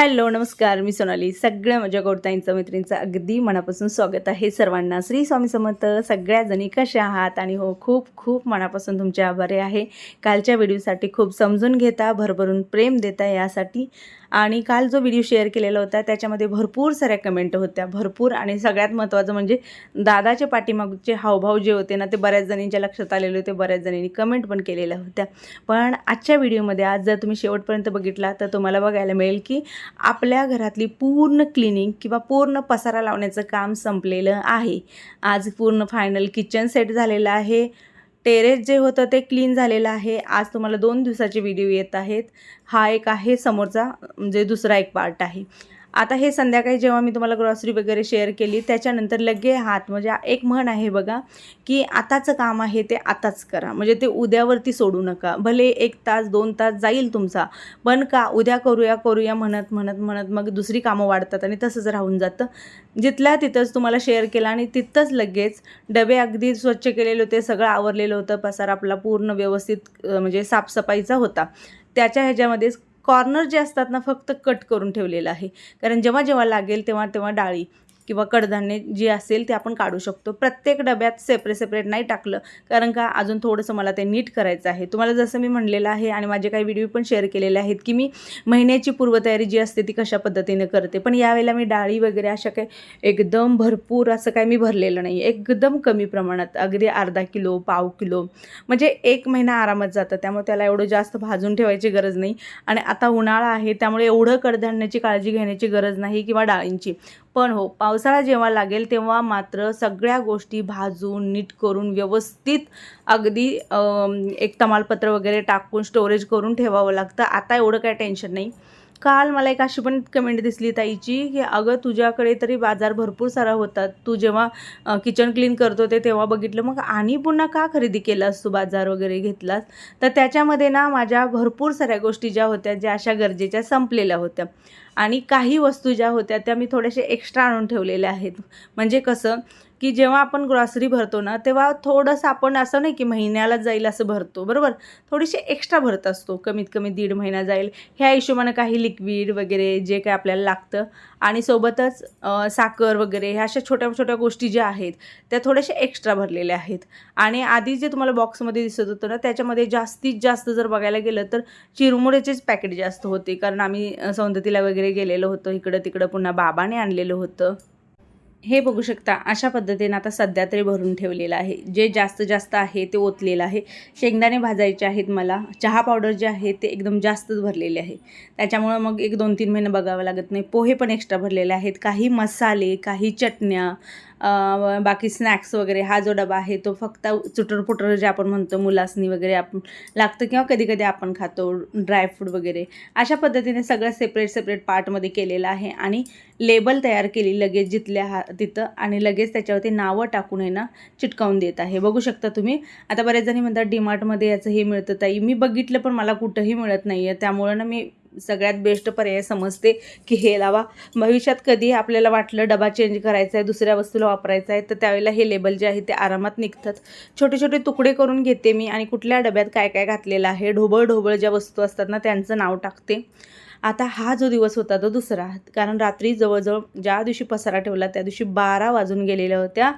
Hello नमस्कार. मी सोनाली. सगळ्या माझ्या गोडताईंचं मैत्रिणींचं अगदी मनापासून स्वागत आहे सर्वांना. श्री स्वामी समर्थ सगळ्या जणी कशा आहात? आणि हो खूप खूप मनापासून तुमचे आभारी आहे. कालच्या व्हिडिओसाठी खूप समजून घेता भरभरून प्रेम देता यासाठी. आणि काल जो व्हिडिओ शेअर केलेला होता त्याच्यामध्ये भरपूर साऱ्या कमेंट होत्या. भरपूर आणि सगळ्यात महत्त्वाचं म्हणजे दादाच्या पाठीमागचे हावभाव जे होते ना ते बऱ्याच जणींच्या लक्षात आलेले होते बऱ्याच जणींनी कमेंट पण केलेल्या होत्या. पण आजच्या व्हिडिओमध्ये आज जर तुम्ही शेवटपर्यंत बघितला तर तुम्हाला बघायला मिळेल की आपल्या घरातली पूर्ण क्लिनिंग किंवा पूर्ण पसारा लावण्याचं काम संपलेलं आहे. आज पूर्ण फायनल किचन सेट झालेलं आहे. टेरेस जे होतं ते क्लीन झालेलं आहे. आज तुम्हाला दोन दिवसाचे व्हिडिओ येत आहेत. हा एक आहे समोरचा म्हणजे दुसरा एक पार्ट आहे. आता हे संध्याकाळी जेव्हा मी तुम्हाला ग्रॉसरी वगैरे शेअर केली त्याच्यानंतर लगे हात म्हणजे एक म्हण आहे बघा की आताचं काम आहे ते आताच करा. म्हणजे ते उद्यावरती सोडू नका. भले एक तास दोन तास जाईल तुमचा पण का उद्या करूया करूया म्हणत म्हणत म्हणत मग दुसरी कामं वाढतात आणि तसंच राहून जातं. जिथल्या तिथंच तुम्हाला शेअर केला आणि तिथंच लगेच डबे अगदी स्वच्छ केलेले होते सगळं आवरलेलं होतं पसार आपला पूर्ण व्यवस्थित म्हणजे साफसफाईचा होता. त्याच्या ह्याच्यामध्येच कॉर्नर जे असतात ना फक्त कट करून ठेवलेलं आहे. कारण जेव्हा जेव्हा लागेल तेव्हा तेव्हा डाळी. किंवा कडधान्य जी असेल ते आपण काढू शकतो. प्रत्येक डब्यात सेपरेट सेपरेट नाही टाकलं. कारण का अजून थोडंसं मला ते नीट करायचं आहे. तुम्हाला जसं मी म्हणलेलं आहे आणि माझे काही व्हिडिओ पण शेअर केलेले आहेत की मी महिन्याची पूर्वतयारी जी असते ती कशा पद्धतीने करते. पण यावेळेला मी डाळी वगैरे अशा काही एकदम भरपूर असं काही मी भरलेलं नाही एकदम कमी प्रमाणात. अगदी अर्धा किलो पाव किलो. म्हणजे एक महिना आरामात जातं. त्यामुळे त्याला एवढं जास्त भाजून ठेवायची गरज नाही. आणि आता उन्हाळा आहे त्यामुळे एवढं कडधान्याची काळजी घेण्याची गरज नाही किंवा डाळींची. पण हो पावसाळा जेव्हा लागेल तेव्हा मात्र सगळ्या गोष्टी भाजून नीट करून व्यवस्थित अगदी एक तमालपत्र वगैरे टाकून स्टोरेज करून ठेवावं लागतं. आता एवढं काय टेन्शन नाही. काल मला एक अशी पण कमेंट दिसली ताईची की अगं तुझ्याकडे तरी बाजार भरपूर सारा होतात. तू जेव्हा किचन क्लीन करत होते तेव्हा बघितलं. मग आणि पुन्हा का खरेदी केलास तू बाजार वगैरे घेतलास? तर त्याच्यामध्ये ना माझ्या भरपूर साऱ्या गोष्टी ज्या होत्या ज्या अशा गरजेच्या संपलेल्या होत्या. आणि काही वस्तू ज्या होत्या त्या मी थोड्याशा एक्स्ट्रा आणून ठेवलेल्या आहेत. म्हणजे कसं की जेव्हा आपण ग्रॉसरी भरतो ना तेव्हा थोडंसं आपण असं नाही की महिन्याला जाईल असं भरतो बरोबर? थोडीशी एक्स्ट्रा भरत असतो कमीत कमी दीड महिना जाईल. ह्या हिशोबानं काही लिक्विड वगैरे जे काय आपल्याला लागतं. आणि सोबतच साखर वगैरे ह्या अशा छोट्या छोट्या गोष्टी ज्या आहेत त्या थोड्याशा एक्स्ट्रा भरलेल्या आहेत. आणि आधी जे तुम्हाला बॉक्समध्ये दिसत होतं ना त्याच्यामध्ये जास्तीत जास्त जर बघायला गेलं तर चिरमुऱ्याचेच पॅकेट जास्त होते. कारण आम्ही सौंदतीला वगैरे गेलेलो होतो इकडं तिकडं पुन्हा बाबाने आणलेलं होतं. हे बघू शकता अशा पद्धतीने आता सध्या तरी भरून ठेवलेलं आहे. जे जास्त जास्त आहे ते ओतलेलं आहे. शेंगदाणे भाजायचे आहेत मला. चहा पावडर जे आहे ते एकदम जास्तच भरलेले आहे. त्याच्यामुळं मग एक दोन तीन महिने बघावं लागत नाही. पोहे पण एक्स्ट्रा भरलेले आहेत. काही मसाले काही चटण्या बाकी स्नॅक्स वगैरे हा जो डबा आहे तो फक्त चुटरपुटर जे आपण म्हणतो मुलासनी वगैरे आपण लागतं किंवा कधी कधी आपण खातो ड्रायफ्रूट वगैरे. अशा पद्धतीने सगळं सेपरेट सेपरेट पार्टमध्ये केलेलं आहे आणि लेबल तयार केली लगेच जिथल्या हा तिथं आणि लगेच त्याच्यावरती नावं टाकून आहे ना चिटकावून देत आहे. बघू शकता तुम्ही आता बऱ्याच जणी म्हणतात डीमार्टमध्ये याचं हे मिळतं ताई. मी बघितलं पण मला कुठंही मिळत नाही आहे त्यामुळं ना मी सगळ्यात बेस्ट पर्याय समजते की हे लावा. भविष्यात कधी आपल्याला वाटलं डबा चेंज करायचा आहे दुसऱ्या वस्तूला वापरायचा आहे तर त्यावेळेला हे लेबल जे आहे ते आरामात निघतात. छोटे छोटे तुकडे करून घेते मी आणि कुठल्या डब्यात काय काय घातलेलं आहे ढोबळ ढोबळ ज्या वस्तू असतात ना त्यांचं नाव टाकते. आता हा जो दिवस होता तो दुसरा. कारण रात्री जवळजवळ ज्या दिवशी पसारा ठेवला त्या दिवशी बारा वाजून गेलेल्या होत्या.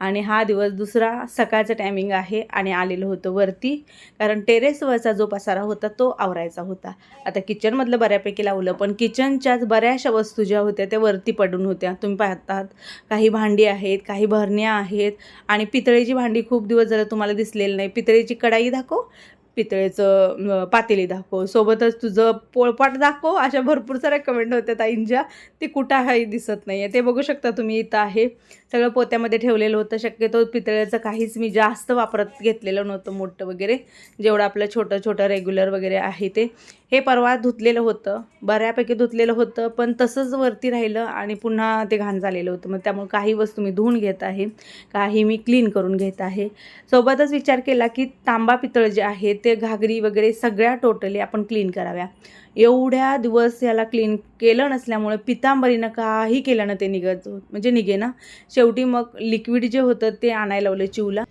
आणि हा दिवस दुसरा सकाळचं टायमिंग आहे आणि आलेलं होतं वरती. कारण टेरेसवरचा जो पसारा होता तो आवरायचा होता. आता किचनमधलं बऱ्यापैकी लावलं पण किचनच्याच बऱ्याचशा वस्तू ज्या होत्या त्या वरती पडून होत्या. तुम्ही पाहतात काही भांडी आहेत काही भरण्या आहेत. आणि पितळेची भांडी खूप दिवस जरा तुम्हाला दिसलेलं नाही. पितळेची कढाई दाखव पितळेचं पातेली दाखव. सोबतच तुझं पोळपाट दाखव. अशा भरपूर साऱ्या कमेंट होत्या ताईंच्या. ते कुठं आहे दिसत नाही आहे ते बघू शकता तुम्ही इथं आहे. सगळं पोत्यामध्ये ठेवलेलं होतं. शक्यतो पितळेचं काहीच मी जास्त वापरत घेतलेलं नव्हतं मोठं वगैरे. जेवढं आपलं छोटं छोटं रेग्युलर वगैरे आहे ते. हे परवा धुतलेलं होतं. बऱ्यापैकी धुतलेलं होतं पण तसंच वरती राहिलं आणि पुन्हा ते घाण झालेलं होतं. मग त्यामुळे काही वस्तू मी धुवून घेत आहे. काही मी क्लीन करून घेत आहे. सोबतच विचार केला की तांबा पितळ जे आहे ते घागरी वगैरे सगळ्या टोटली आपण क्लीन कराव्या. एवढ्या दिवस याला क्लीन केलं नसल्यामुळे पितांबरीनं काही केलं ना ते निघत. म्हणजे निघे ना. शेवटी मग लिक्विड जे होतं ते आणायला लावलं चिवला.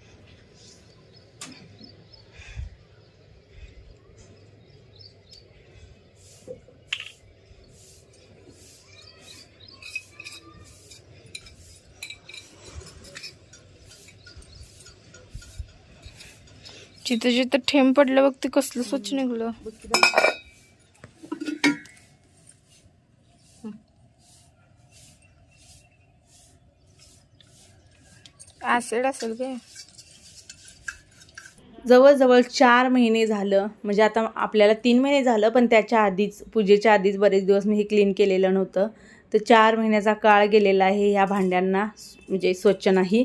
जिथं जिथं ठेम पडलं बघ ते कसलं स्वच्छ निघलं. ॲसिड असेल काय जवळजवळ चार महिने झालं म्हणजे आता आपल्याला तीन महिने झालं पण त्याच्या आधीच पूजेच्या आधीच बरेच दिवस मी हे क्लीन केलेलं नव्हतं. तर चार महिन्याचा काळ गेलेला आहे ह्या भांड्यांना म्हणजे स्वच्छ नाही.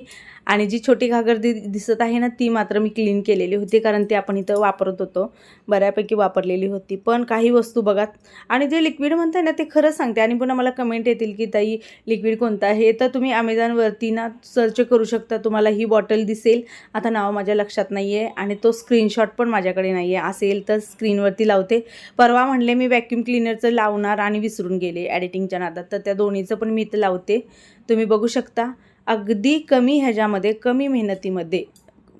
आणि जी छोटी घागर दि दिसत आहे ना ती मात्र मी क्लीन केलेली होती कारण ती आपण इथं वापरत होतो. बऱ्यापैकी वापरलेली होती. पण काही वस्तू बघा आणि जे लिक्विड म्हणताय ना ते खरंच सांगते. आणि पुन्हा मला कमेंट येतील की ताई लिक्विड कोणतं आहे? तर तुम्ही अमेझॉनवरती ना सर्च करू शकता. तुम्हाला ही बॉटल दिसेल. आता नाव माझ्या लक्षात नाही आहे आणि तो स्क्रीनशॉट पण माझ्याकडे नाही आहे असेल तर स्क्रीनवरती लावते. परवा म्हणले मी व्हॅक्यूम क्लिनरचं लावणार आणि विसरून गेले एडिटिंगच्या नादात. तर त्या दोन्हीचं पण मी इथं लावते. तुम्ही बघू शकता. अगदी कमी ह्याच्यामध्ये कमी मेहनतीमध्ये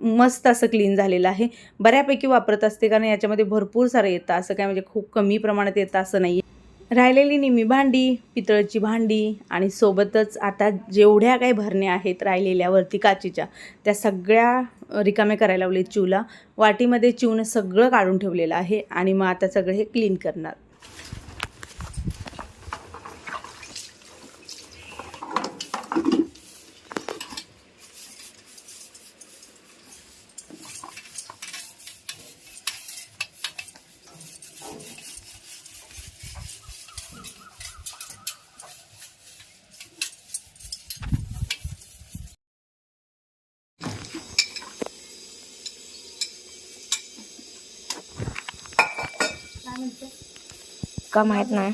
मस्त असं क्लीन झालेलं आहे. बऱ्यापैकी वापरत असते कारण याच्यामध्ये भरपूर सारं येतं. असं काय म्हणजे खूप कमी प्रमाणात येतं असं नाही राहिलेली निमी भांडी पितळची भांडी आणि सोबतच आता जेवढ्या काही भरण्या आहेत राहिलेल्यावरती काचीच्या त्या सगळ्या रिकामे करायला लावले चिवला वाटीमध्ये चिवनं सगळं काढून ठेवलेलं आहे आणि मग आता सगळं हे क्लीन करणार. का माहीत नाही.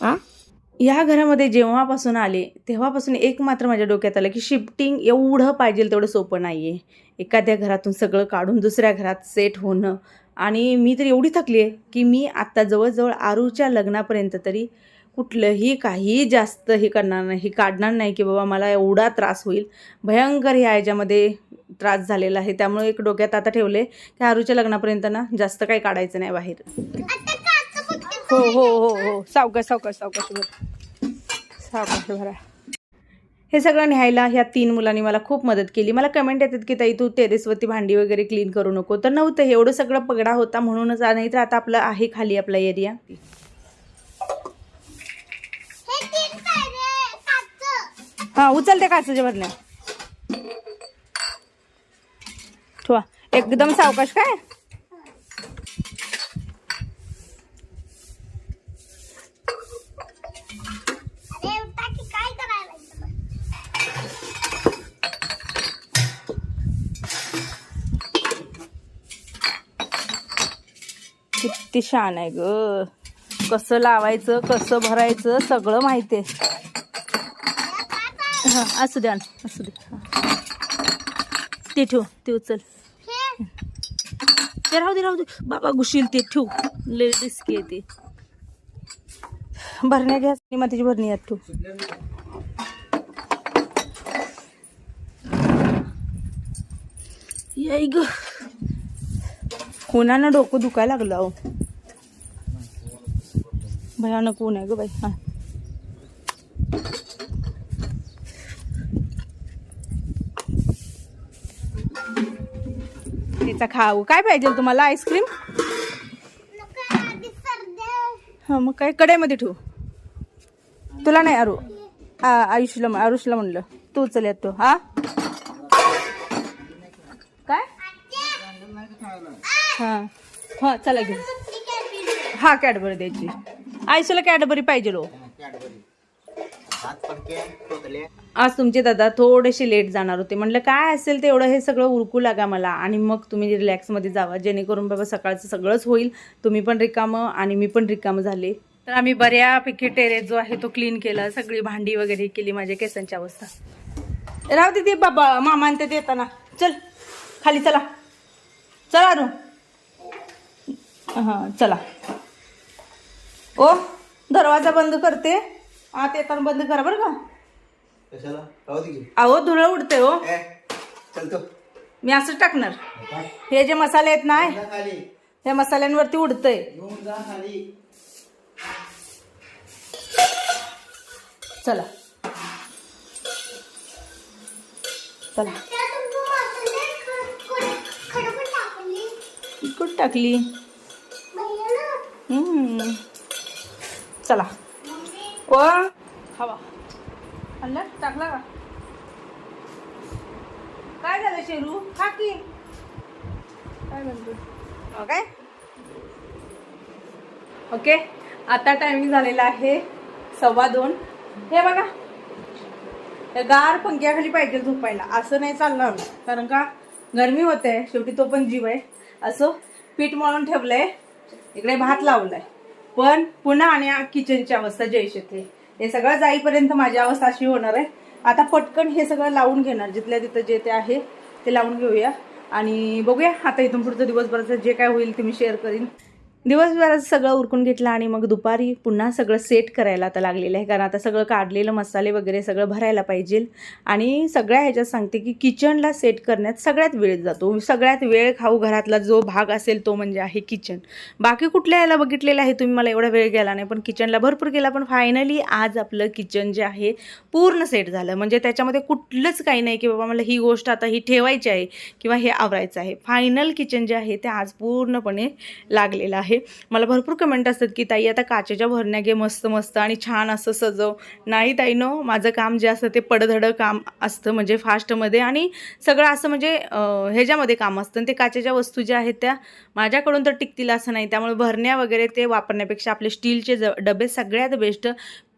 हा ह्या घरामध्ये जेव्हापासून आले तेव्हापासून एक मात्र माझ्या डोक्यात आलं की शिफ्टिंग एवढं पाहिजे तेवढं सोपं नाही आहे एखाद्या घरातून सगळं काढून दुसऱ्या घरात सेट होणं. आणि मी तर एवढी थकली आहे की मी आत्ता जवळजवळ आरूच्या लग्नापर्यंत तरी कुठलंही काही जास्त हे करणार नाही हे काढणार नाही की बाबा मला एवढा त्रास होईल. भयंकर ह्या ह्याच्यामध्ये त्रास झालेला आहे. त्यामुळे एक डोक्यात आता ठेवले की आरूच्या लग्नापर्यंत ना जास्त काही काढायचं नाही बाहेर. हो हो हो हो. सावकाश सावकाश सावकाश भर सावकाश भरा हे सगळं न्यायला ह्या तीन मुलांनी मला खूप मदत केली. मला कमेंट येतात की ताई तू टेरेसवरती भांडी वगैरे क्लीन करू नको. तर नव्हतं हे. एवढं सगळं पगडा होता म्हणूनच नाही तर आता आपलं आहे खाली आपला एरिया हा उचलते काचेच्या भरण्या. ठेवा. एकदम सावकाश काय करायला किती छान आहे ग. कसं लावायचं कसं भरायचं सगळं माहिती आहे. हां असू द्या असू दे. ते ठेव ते उचल. ते राहू दे राहू दे. बाबा घुशील ते ठेव. लय रिस्की आहे ते. भरण्या घ्या मातीची भरणी यात ठेव. याई ग. उन्हानं डोकं दुखायला लागलं अहो? भयानक ऊन आहे ग बाई हा त्याचा खाऊ काय पाहिजे तुम्हाला आईस्क्रीम हा मग काय कड्यामध्ये ठेवू तुला नाही अरू आ, आयुषला आरुषला म्हणलं. तू चल तो हा काय हा हा चला घेऊ हा कॅडबरी द्यायची आयुष्याला कॅडबरी पाहिजे लो. आज तुमचे दादा थोडेसे लेट जाणार होते. म्हणलं काय असेल ते एवढं हे सगळं उरकू लागा मला आणि मग तुम्ही रिलॅक्समध्ये जावा. जेणेकरून बाबा सकाळचं सगळंच होईल. तुम्ही पण रिकामं आणि मी पण रिकामं झाले. तर आम्ही बऱ्यापैकी टेरेस जो आहे तो क्लीन केला. सगळी भांडी वगैरे केली माझ्या केसांची अवस्था. राहू दे ते बाबा मामान ते येताना चल खाली चला. चला रू हां चला. ओ दरवाजा बंद करते. आत येताना बंद करा बरं का. कशाला? राहू दे की. अहो धुळं उडते हो. ए, मी असंच टाकणार. हे जे मसाले आहेत ना जा खाली. हे मसाल्यांवरती उडतंय. घेऊन जा खाली. चला. चला. तिखट टाकली. हम्म. चला. कोण हवा आणला टाकला का? काय झालं शेरू? खा की. काय म्हणतो? काय? ओके. आता टायमिंग झालेला आहे सव्वा दोन. हे बघा. गार पंख्याखाली पाहिजे झोपायला. असं नाही चालणार. कारण का गरमी होते. शेवटी तो पण जीव आहे. असं पीठ मळून ठेवलंय. इकडे भात लावलाय. पण पुन्हा आणि किचनची अवस्था जैश येते. हे सगळं जाईपर्यंत माझी अवस्था अशी होणार आहे. आता पटकन हे सगळं लावून घेणार. जिथल्या तिथं जे ते आहे ते लावून घेऊया. आणि बघूया आता इथून पुढचं दिवसभराचं जे काय होईल ते मी शेअर करीन. दिवसभरात सगळं उरकून घेतलं आणि मग दुपारी पुन्हा सगळं सेट करायला आता लागलेलं आहे. कारण आता सगळं काढलेलं मसाले वगैरे सगळं भरायला पाहिजे. आणि सगळ्या ह्याच्यात सांगते की किचनला सेट करण्यात सगळ्यात वेळ जातो. सगळ्यात वेळ खाऊ घरातला जो भाग असेल तो म्हणजे आहे किचन बाकी कुठल्या याला बघितलेलं आहे तुम्ही? मला एवढा वेळ गेला नाही. पण किचनला भरपूर गेला. पण फायनली आज आपलं किचन जे आहे पूर्ण सेट झालं. म्हणजे त्याच्यामध्ये कुठलंच काही नाही की बाबा मला ही गोष्ट आता ही ठेवायची आहे किंवा हे आवरायचं आहे. फायनल किचन जे आहे ते आज पूर्णपणे लागलेलं आहे. मला भरपूर कमेंट असतात की ताई आता काचेच्या भरण्या घे मस्त मस्त आणि छान असं सजव. नाही ताई नो माझं काम जे असतं ते पडधडं काम असतं म्हणजे फास्टमध्ये आणि सगळं असं म्हणजे ह्याच्यामध्ये काम असतं. आणि ते काचेच्या वस्तू ज्या आहेत त्या माझ्याकडून तर टिकतील असं नाही. त्यामुळे भरण्या वगैरे ते वापरण्यापेक्षा आपले स्टीलचे ज डबे सगळ्यात बेस्ट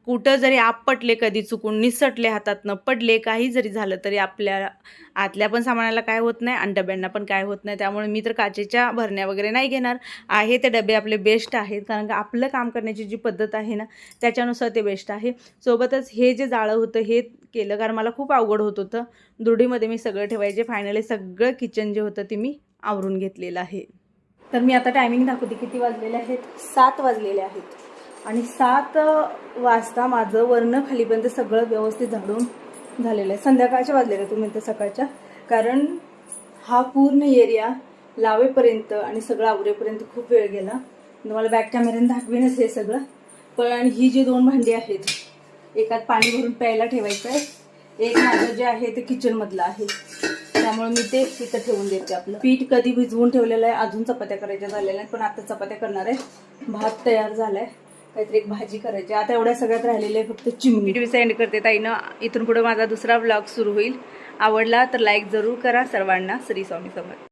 कुठं जरी आपटले कधी चुकून निसटले हातातनं पडले काही जरी झालं तरी आपल्या आतल्या पण सामानाला काय होत नाही आणि डब्यांना पण काय होत नाही. त्यामुळे मी तर काचेच्या भरण्या वगैरे नाही घेणार. आहे ते डबे आपले बेस्ट आहेत. कारण का आपलं काम करण्याची जी पद्धत आहे ना त्याच्यानुसार ते बेस्ट आहे. सोबतच हे जे जाळं होतं हे केलं कारण मला खूप अवघड होत होतं. दुडीमध्ये मी सगळं ठेवायचे. फायनली सगळं किचन जे होतं ते मी आवरून घेतलेलं आहे. तर मी आता टायमिंग दाखवते किती वाजलेले आहेत? सात वाजलेले आहेत. आणि सात वाजता माझं वरनं खालीपर्यंत सगळं व्यवस्थित झाडून झालेलं आहे. संध्याकाळच्या वाजलेलं तुम्ही तर सकाळच्या? कारण हा पूर्ण एरिया लावेपर्यंत आणि सगळं आवरेपर्यंत खूप वेळ गेला. तुम्हाला बॅक कॅमेऱ्याने दाखवेनच हे सगळं. पण ही जी दोन भांडी आहेत एकात पाणी भरून प्यायला ठेवायचं आहे एक माझं जे आहे ते किचनमधलं आहे. त्यामुळे मी ते तिथं ठेवून देते आपलं. पीठ कधी भिजवून ठेवलेलं आहे अजून चपात्या करायच्या झालेल्या आहेत पण आता चपात्या करणार आहे. भात तयार झाला आहे काहीतरी एक भाजी करायची. आता एवढ्या सगळ्यात राहिलेलं आहे फक्त चिमणी. व्हिडिओ सेंड करते. ताईनं इथून पुढे माझा दुसरा ब्लॉग सुरू होईल. आवडला तर लाईक जरूर करा सर्वांना. श्री स्वामी समर्थ.